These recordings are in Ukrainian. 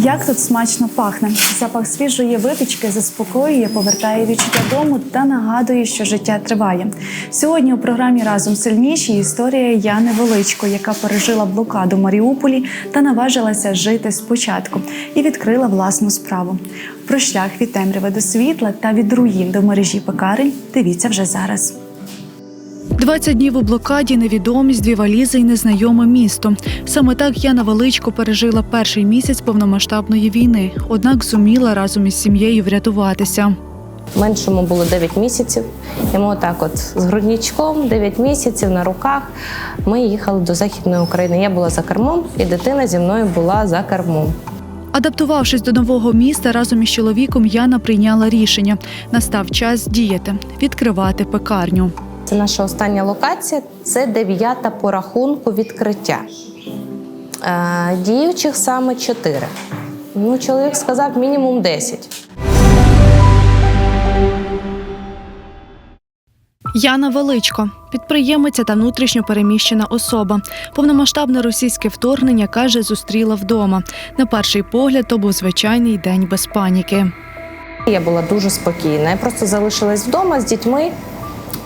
Як тут смачно пахне. Запах свіжої випічки заспокоює, повертає відчуття дому та нагадує, що життя триває. Сьогодні у програмі разом сильніші історія Яни Величко, яка пережила блокаду Маріуполі та наважилася жити спочатку і відкрила власну справу. Про шлях від темряви до світла та від руїн до мережі пекарень дивіться вже зараз. 20 днів у блокаді, невідомість, дві валізи і незнайоме місто. Саме так Яна Величко пережила перший місяць повномасштабної війни, однак зуміла разом із сім'єю врятуватися. Меншому було 9 місяців. І ми отак от з грудничком 9 місяців на руках. Ми їхали до Західної України. Я була за кермом, і дитина зі мною була за кермом. Адаптувавшись до нового міста, разом із чоловіком Яна прийняла рішення. Настав час діяти, відкривати пекарню. Це наша остання локація, це дев'ята по рахунку відкриття. Е, діючих саме 4. Ну, чоловік сказав мінімум 10. Яна Величко, підприємиця та внутрішньо переміщена особа. Повномасштабне російське вторгнення каже, зустріла вдома. На перший погляд, то був звичайний день без паніки. Я була дуже спокійна. Я просто залишилась вдома з дітьми.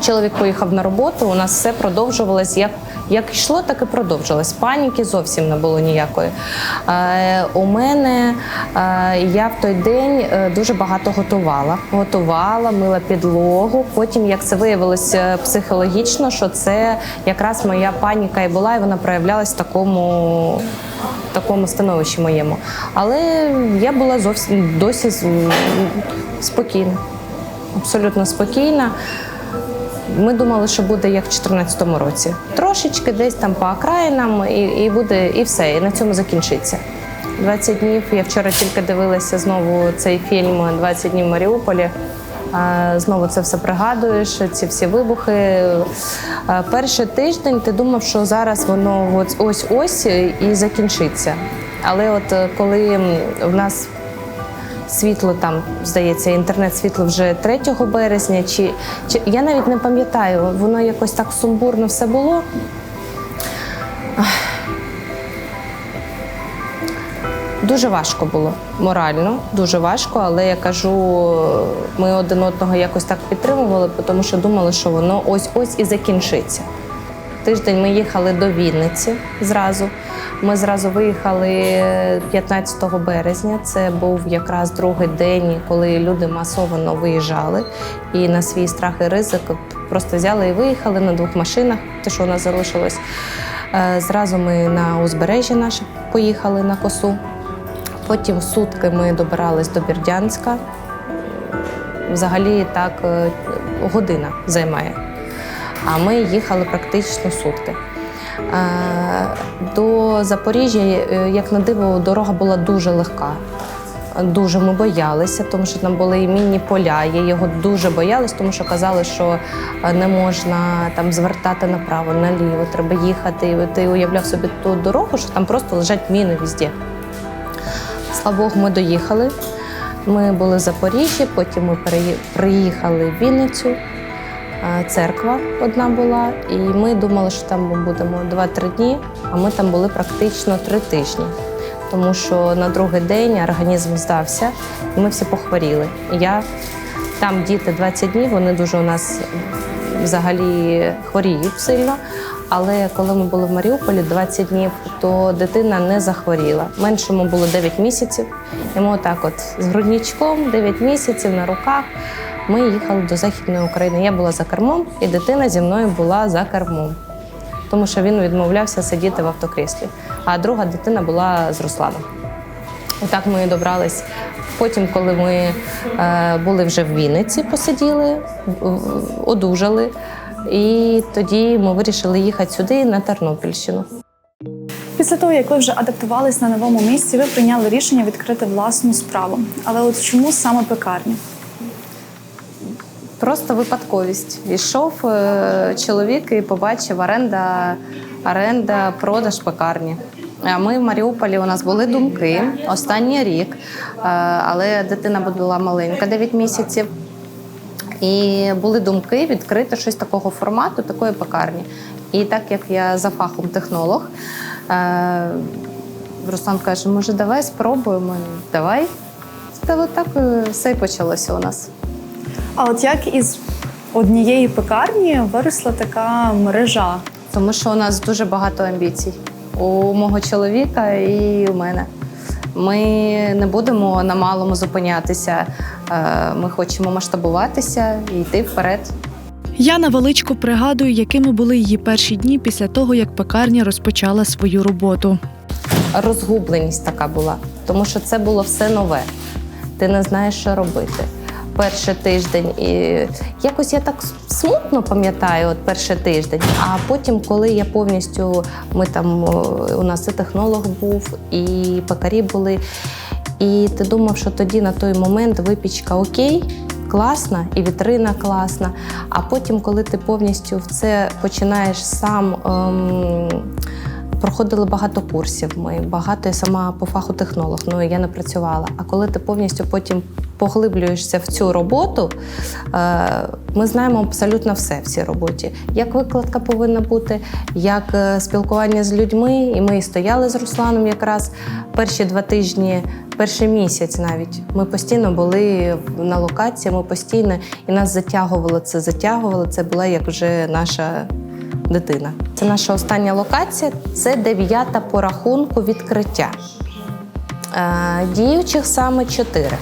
Чоловік поїхав на роботу. У нас все продовжувалось як. Як йшло, так і продовжилось. Паніки зовсім не було ніякої. Е, у мене е, я в той день е, дуже багато готувала. Готувала, мила підлогу. Потім, як це виявилося психологічно, що це якраз моя паніка і була, і вона проявлялась в такому, такому становищі моєму. Але я була зовсім досі спокійна, абсолютно спокійна. Ми думали, що буде як в 2014 році. Трошечки десь там по окраїнам, і, і буде, і все, і на цьому закінчиться. 20 днів. Я вчора тільки дивилася знову цей фільм «20 днів в Маріуполі. Знову це все пригадуєш, ці всі вибухи. Перший тиждень ти думав, що зараз воно ось ось ось і закінчиться. Але от коли в нас світло там, здається, інтернет-світло вже 3 березня. Чи, чи я навіть не пам'ятаю, воно якось так сумбурно все було. Дуже важко було морально, дуже важко, але я кажу, ми один одного якось так підтримували, тому що думали, що воно ось-ось і закінчиться. Тиждень ми їхали до Вінниці зразу. Ми зразу виїхали 15 березня. Це був якраз другий день, коли люди масово виїжджали. І на свій страх і ризик просто взяли і виїхали на двох машинах, те, що у нас залишилось. Е, Зразу ми на узбережжя наше поїхали на косу. Потім сутки ми добирались до Бердянська. Взагалі так е, година займає. А ми їхали практично сутки. Е, До Запоріжжя, е, як на диво, дорога була дуже легка. Дуже ми боялися, тому що там були і мінні поля. Я його дуже боялась, тому що казали, що е, не можна там звертати направо, наліво, треба їхати. Ти уявляв собі ту дорогу, що там просто лежать міни везде. Слава Богу, ми доїхали. Ми були в Запоріжжі, потім ми приїхали в Вінницю. Е, Церква одна була, і ми думали, що там ми будемо 2-3 дні, а ми там були практично 3 тижні. Тому що на другий день організм здався, і ми всі похворіли. Я там діти 20 днів, вони дуже у нас взагалі хворіють сильно. Але коли ми були в Маріуполі 20 днів, то дитина не захворіла. Меншому було 9 місяців. І ми отак, от з грудничком, 9 місяців на руках. Ми їхали до Західної України. Я була за кермом, і дитина зі мною була за кермом, тому що він відмовлявся сидіти в автокріслі. А друга дитина була з Русланом. Отак ми добрались. Потім, коли ми е, були вже в Вінниці, посиділи, одужали, і тоді ми вирішили їхати сюди, на Тернопільщину. Після того, як ви вже адаптувались на новому місці, ви прийняли рішення відкрити власну справу. Але от чому саме пекарня? Просто випадковість. Ішов е, чоловік і побачив оренда, оренда, продаж пекарні. А ми в Маріуполі у нас були думки останній рік, е, але дитина була маленька, 9 місяців. І були думки відкрити щось такого формату, такої пекарні. І так як я за фахом технолог, е, Руслан каже, може, давай спробуємо. Давай. От так е, все і почалося у нас. А от як із однієї пекарні виросла така мережа? Тому що у нас дуже багато амбіцій у мого чоловіка і у мене. Ми не будемо на малому зупинятися. Е, Ми хочемо масштабуватися і йти вперед. Яна Величко пригадує, якими були її перші дні після того, як пекарня розпочала свою роботу. розгубленість така була, тому що це було все нове. Ти не знаєш, що робити. Перший тиждень і якось я так смутно пам'ятаю, от перший тиждень. А потім, коли я повністю ми там у нас і технолог був, і пекарі були. І ти думав, що тоді на той момент випічка окей, класна, і вітрина класна. А потім, коли ти повністю в це починаєш сам. Ем, Проходили багато курсів. Ми багато я сама по фаху технолог, ну я не працювала. А коли ти повністю потім поглиблюєшся в цю роботу, е, ми знаємо абсолютно все в цій роботі. Як викладка повинна бути, як е, спілкування з людьми. І ми стояли з Русланом якраз перші два тижні, перший місяць навіть. Ми постійно були на локації, ми постійно і нас затягувало це, затягувало. Це була як вже наша дитина. Це наша остання локація, це дев'ята по рахунку відкриття. Е, Діючих саме чотири.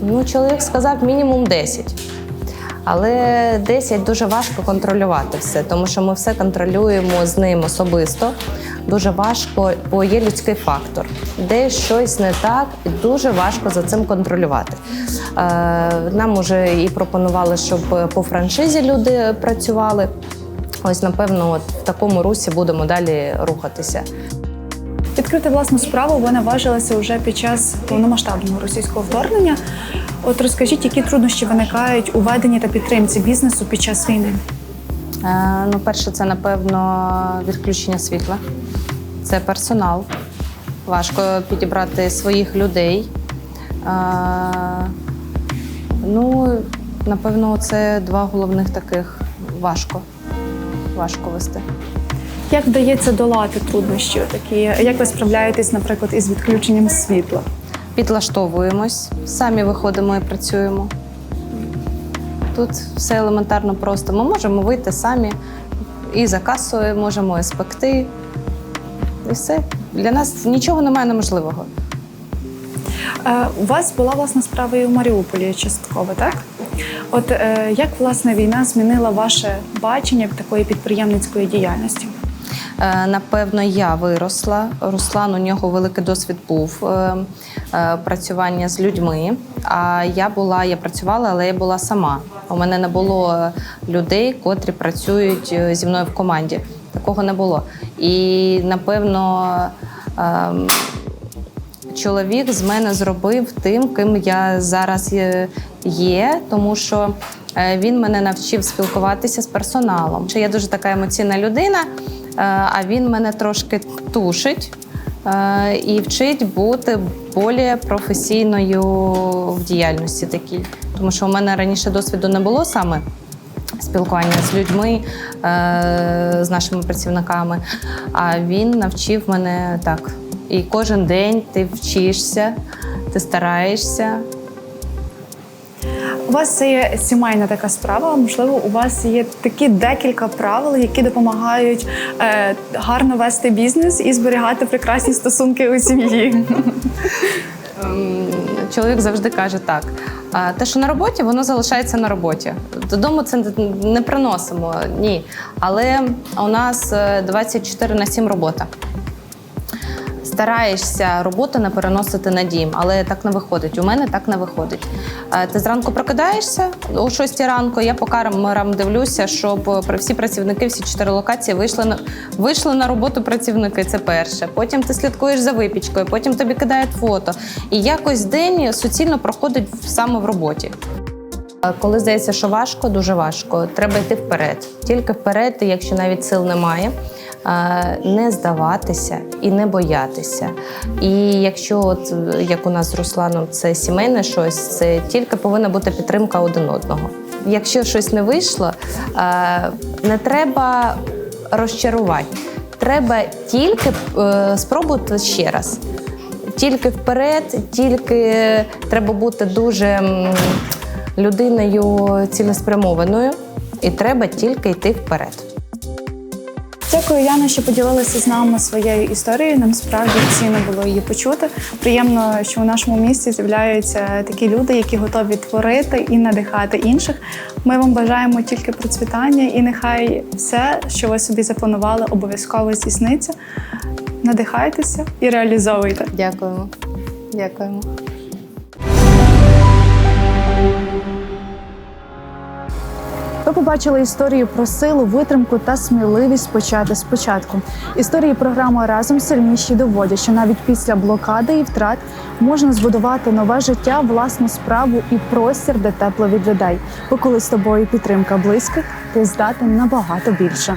Ну, чоловік сказав мінімум 10. Але 10 дуже важко контролювати все, тому що ми все контролюємо з ним особисто. Дуже важко, бо є людський фактор. Десь щось не так, і дуже важко за цим контролювати. Е, Нам уже і пропонували, щоб по франшизі люди працювали. Ось, напевно, от в такому русі будемо далі рухатися. Відкрити власну справу ви наважилися вже під час повномасштабного російського вторгнення. От розкажіть, які труднощі виникають у веденні та підтримці бізнесу під час війни? Е, Ну, перше, це напевно відключення світла. Це персонал. Важко підібрати своїх людей. Е, Ну, напевно, це два головних таких важко. Важко вести. Як вдається долати труднощі? Такі як ви справляєтесь, наприклад, із відключенням світла? Підлаштовуємось, самі виходимо і працюємо. Тут все елементарно просто. Ми можемо вийти самі і за касою, можемо і спекти. І все. Для нас нічого немає неможливого. Е, у вас була власна справа і у Маріуполі частково, так? От е, як власне війна змінила ваше бачення такої підприємницької діяльності? Е, Напевно, я виросла. Руслан у нього великий досвід був е, працювання з людьми. А я була, я працювала, але я була сама. У мене не було людей, котрі працюють зі мною в команді. Такого не було. І напевно. Чоловік з мене зробив тим, ким я зараз є- тому що е, він мене навчив спілкуватися з персоналом. Я дуже така емоційна людина, е, а він мене трошки тушить. е, І вчить бути більш професійною в діяльності такій. Тому що у мене раніше досвіду не було саме спілкування з людьми, з нашими працівниками. А він навчив мене так. І кожен день ти вчишся, ти стараєшся. У вас це є сімейна така справа. Можливо, у вас є такі декілька правил, які допомагають е, гарно вести бізнес і зберігати прекрасні стосунки у сім'ї. Ем, Чоловік завжди каже так. А те, що на роботі, воно залишається на роботі. Додому це не приносимо, ні. Але у нас е, 24 на 7 робота. Стараєшся роботу не переносити на дім, але так не виходить. У мене так не виходить. Е, Ти зранку прокидаєшся о 6 ранку. Я по камерам дивлюся, щоб всі працівники, всі чотири локації вийшли на вийшли на роботу працівники. Це перше. Потім ти слідкуєш за випічкою, потім тобі кидають фото. І якось день суцільно проходить саме в роботі. Е, Коли здається, що важко, дуже важко. Треба йти вперед. Тільки вперед, якщо навіть сил немає, не здаватися і не боятися. І якщо, от, як у нас з Русланом, це сімейне щось, це тільки повинна бути підтримка один одного. Якщо щось не вийшло, не треба розчарувати. Треба тільки е, спробувати ще раз. тільки вперед, тільки треба бути дуже людиною цілеспрямованою, і треба тільки йти вперед. Дякую, Яна, що поділилася з нами своєю історією. Нам справді цінно було її почути. Приємно, що у нашому місті з'являються такі люди, які готові творити і надихати інших. Ми вам бажаємо тільки процвітання, і нехай все, що ви собі запланували, обов'язково здійсниться. Надихайтеся і реалізовуйте. Дякуємо. Дякуємо. Ви побачили історію про силу, витримку та сміливість почати спочатку. Історії програми разом сильніші доводять, що навіть після блокади і втрат можна збудувати нове життя, власну справу і простір, де тепло від людей. Бо коли з тобою підтримка близьких, ти здатен набагато більше.